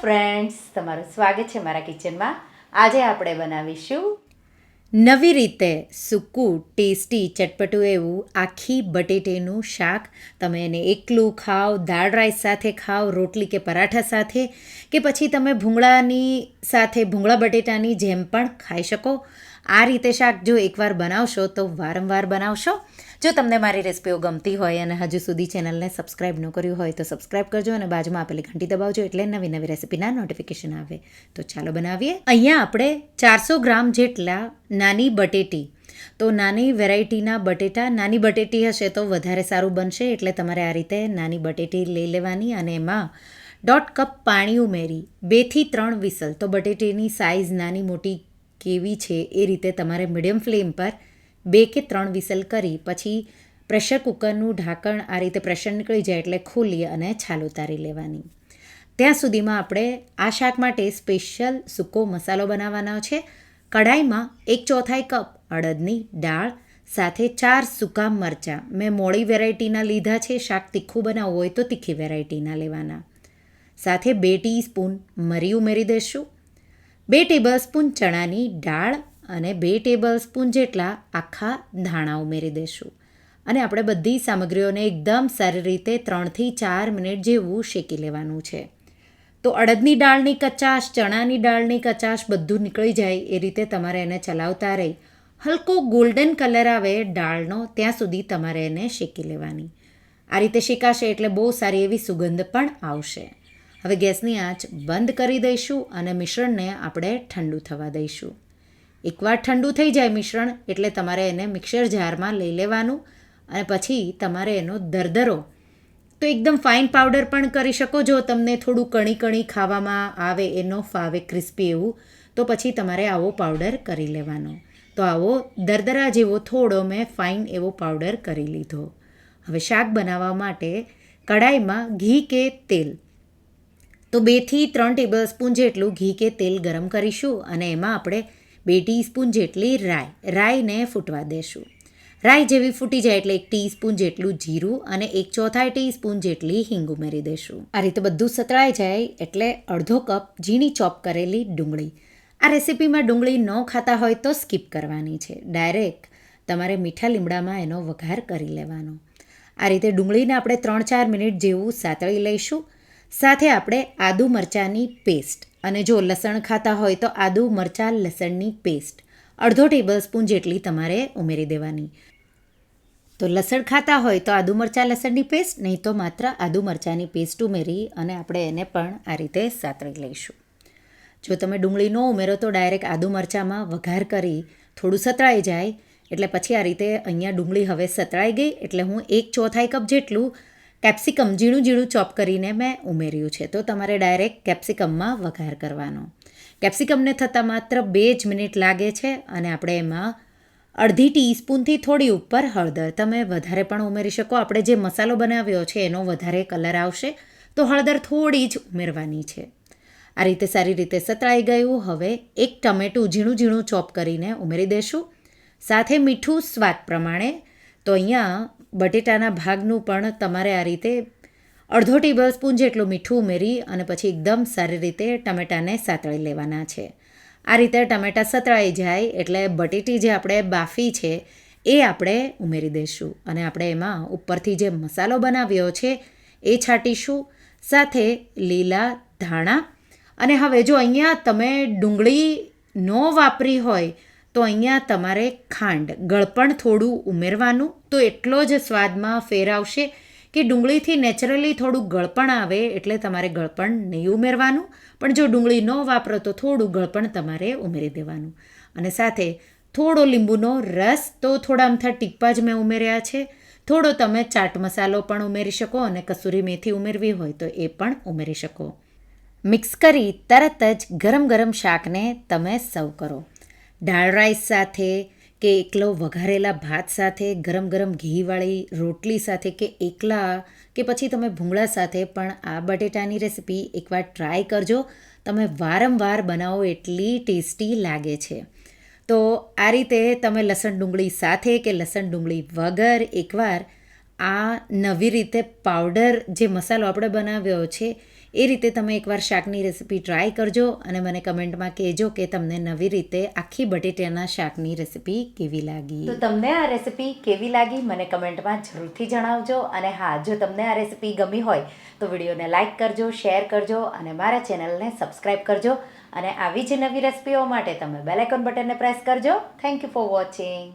Friends તમારું સ્વાગત છે મારા કિચનમાં આજે આપણે બનાવીશું નવી રીતે સૂકું, ટેસ્ટી, ચટપટું એવું આખી બટેટેનું શાક. તમે એને એકલું ખાઓ, દાળ રાઈસ સાથે ખાઓ, રોટલી કે પરાઠા સાથે, કે પછી તમે ભૂંગળાની સાથે ભૂંગળા બટેટાની જેમ પણ ખાઈ શકો. આ રીતે શાક જો એકવાર બનાવશો તો વારંવાર બનાવશો. જો તમને મારી રેસિપીઓ ગમતી હોય અને હજુ સુધી ચેનલને સબસ્ક્રાઇબ ન કર્યું હોય તો સબસ્ક્રાઈબ કરજો અને બાજુમાં આપેલી ઘંટી દબાવજો એટલે નવી નવી રેસિપીના નોટિફિકેશન આવે. તો ચાલો બનાવીએ. અહીંયા આપણે ચારસો ગ્રામ જેટલા નાની બટેટી. તો નાની વેરાયટીના બટેટા, નાની બટેટી હશે તો વધારે સારું બનશે એટલે તમારે આ રીતે નાની બટેટી લઈ લેવાની અને એમાં દોઢ કપ પાણી ઉમેરી બેથી ત્રણ વિસલ. તો બટેટીની સાઇઝ નાની મોટી કેવી છે એ રીતે તમારે મીડિયમ ફ્લેમ પર બે કે ત્રણ વિસલ કરી, પછી પ્રેશર કુકરનું ઢાંકણ આ રીતે પ્રેશર નીકળી જાય એટલે ખોલી અને છાલ ઉતારી લેવાની. ત્યાં સુધીમાં આપણે આ શાક માટે સ્પેશિયલ સૂકો મસાલો બનાવવાનો છે. કઢાઈમાં એક ચોથાઈ કપ અડદની દાળ, સાથે ચાર સૂકા મરચાં. મેં મોડી વેરાયટીના લીધા છે, શાક તીખું બનાવવું હોય તો તીખી વેરાયટીના લેવાના. સાથે બે ટીસ્પૂન મરી ઉમેરી દઈશું બે ટેબલ સ્પૂન ચણાની દાળ અને બે ટેબલ સ્પૂન જેટલા આખા ધાણા ઉમેરી દઈશું. અને આપણે બધી સામગ્રીઓને એકદમ સારી રીતે ત્રણથી ચાર મિનિટ જેવું શેકી લેવાનું છે. તો અડદની દાળની કચાશ, ચણાની દાળની કચાશ બધું નીકળી જાય એ રીતે તમારે એને ચલાવતા રહી. હલકો ગોલ્ડન કલર આવે દાળનો, ત્યાં સુધી તમારે એને શેકી લેવાની. આ રીતે શેકાશે એટલે બહુ સારી એવી સુગંધ પણ આવશે. હવે ગેસની આંચ બંધ કરી દઈશું અને મિશ્રણને આપણે ઠંડુ થવા દઈશું. એકવાર ઠંડુ થઈ જાય મિશ્રણ, એટલે તમારે એને મિક્સર જારમાં લઈ લેવાનું અને પછી તમારે એનો દરદરો. તો એકદમ ફાઇન પાવડર પણ કરી શકો જો તમને થોડું કણી કણી ખાવામાં આવે એનો ફાવે ક્રિસ્પી એવું, તો પછી તમારે આવો પાવડર કરી લેવાનો. તો આવો દરદરા જેવો થોડો મેં ફાઇન એવો પાવડર કરી લીધો. હવે શાક બનાવવા માટે કડાઈમાં ઘી કે તેલ. તો બેથી ત્રણ ટેબલ સ્પૂન જેટલું ઘી કે તેલ ગરમ કરીશું અને એમાં આપણે બે ટીસ્પૂન જેટલી રાઈ, રાઈને ફૂટવા દેશું. રાઈ જેવી ફૂટી જાય એટલે એક ટીસ્પૂન જેટલું જીરું અને એક ચોથાઈ ટીસ્પૂન જેટલી હિંગ ઉમેરી દઈશું આ રીતે બધું સતળાઈ જાય એટલે અડધો કપ ઝીણી ચોપ કરેલી ડુંગળી. આ રેસિપીમાં ડુંગળી ન ખાતા હોય તો સ્કીપ કરવાની છે. ડાયરેક્ટ તમારે મીઠા લીમડામાં એનો વઘાર કરી લેવાનો. આ રીતે ડુંગળીને આપણે ત્રણ ચાર મિનિટ જેવું સાતળી લઈશું. સાથે આપણે આદુ મરચાંની પેસ્ટ. અને જો લસણ ખાતા હોય તો આદુ મરચાં લસણની પેસ્ટ. અડધો ટેબલ સ્પૂન જેટલી તમારે ઉમેરી દેવાની. તો લસણ ખાતા હોય તો આદુ મરચાં લસણની પેસ્ટ, નહીં તો માત્ર આદુ મરચાંની પેસ્ટ ઉમેરી અને આપણે એને પણ આ રીતે સાતળી લઈશું. જો તમે ડુંગળી ન ઉમેરો તો ડાયરેક્ટ આદુ મરચાંમાં વઘાર કરી થોડું સતળાઈ જાય. એટલે પછી આ રીતે અહીંયા ડુંગળી હવે સતળાઈ ગઈ, એટલે હું એક ચોથાઈ કપ જેટલું કેપ્સિકમ ઝીણું ઝીણું ચોપ કરીને મેં ઉમેર્યું છે. તો તમારે ડાયરેક્ટ કેપ્સિકમમાં વઘાર કરવાનો. કેપ્સિકમને થતાં માત્ર બે જ મિનિટ લાગે છે અને આપણે એમાં અડધી ટીસ્પૂનથી થોડી ઉપર હળદર. તમે વધારે પણ ઉમેરી શકો. આપણે જે મસાલો બનાવ્યો છે એનો વધારે કલર આવશે. તો હળદર થોડી જ ઉમેરવાની છે. આ રીતે સારી રીતે સતળાઈ ગયું. હવે એક ટમેટું ઝીણું ઝીણું ચોપ કરીને ઉમેરી દઈશું સાથે મીઠું સ્વાદ પ્રમાણે તો અહીંયા બટેટાના ભાગનું પણ તમારે આ રીતે અડધો ટેબલ સ્પૂન જેટલું મીઠું ઉમેરી અને પછી એકદમ સારી રીતે ટમેટાને સાતળી લેવાના છે. આ રીતે ટમેટા સતળાઈ જાય એટલે બટેટી જે આપણે બાફી છે, એ આપણે ઉમેરી દઈશું અને આપણે એમાં ઉપરથી જે મસાલો બનાવ્યો છે, એ છાંટીશું. સાથે લીલા ધાણા. અને હવે જો અહીંયા તમે ડુંગળી ન વાપરી હોય તો અહીંયા તમારે ખાંડ, ગળપણ થોડું ઉમેરવાનું, તો એટલો જ સ્વાદમાં ફેર આવશે કે ડુંગળીથી નેચરલી થોડું ગળપણ આવે એટલે તમારે ગળપણ નહીં ઉમેરવાનું, પણ જો ડુંગળી ન વાપરો તો થોડું ગળપણ તમારે ઉમેરી દેવાનું. અને સાથે થોડો લીંબુનો રસ તો થોડા અમથા ટીપ્પા જ મેં ઉમેર્યા છે. થોડો તમે ચાટ મસાલો પણ ઉમેરી શકો અને કસૂરી મેથી ઉમેરવી હોય તો એ પણ ઉમેરી શકો. મિક્સ કરી તરત જ ગરમ ગરમ શાકને તમે સર્વ કરો. દાળ રાઈસ સાથે કે એકલો વઘારેલા ભાત સાથે, ગરમ ગરમ ઘીવાળી રોટલી સાથે કે એકલા, કે પછી તમે ભૂંગળા સાથે, પણ આ બટેટાની રેસીપી એકવાર ટ્રાય કરજો. તમે વારંવાર બનાવો એટલી ટેસ્ટી લાગે છે. તો આ રીતે તમે લસણ ડુંગળી સાથે કે લસણ ડુંગળી વગર એકવાર આ નવી રીતે પાવડર જે મસાલો આપણે બનાવ્યો છે એ રીતે તમે એકવાર શાકની રેસીપી ટ્રાય કરજો અને મને કમેન્ટમાં કહેજો કે તમને નવી રીતે આખી બટેટાના શાકની રેસીપી કેવી લાગી. તો તમને આ રેસીપી કેવી લાગી મને કમેન્ટમાં જરૂરથી જણાવજો અને હા, જો તમને આ રેસીપી ગમી હોય તો વિડીયોને લાઇક કરજો, શેર કરજો અને મારા ચેનલને સબસ્ક્રાઈબ કરજો અને આવી જ નવી રેસીપીઓ માટે તમે બેલ આઇકોન બટનને પ્રેસ કરજો. Thank you for watching.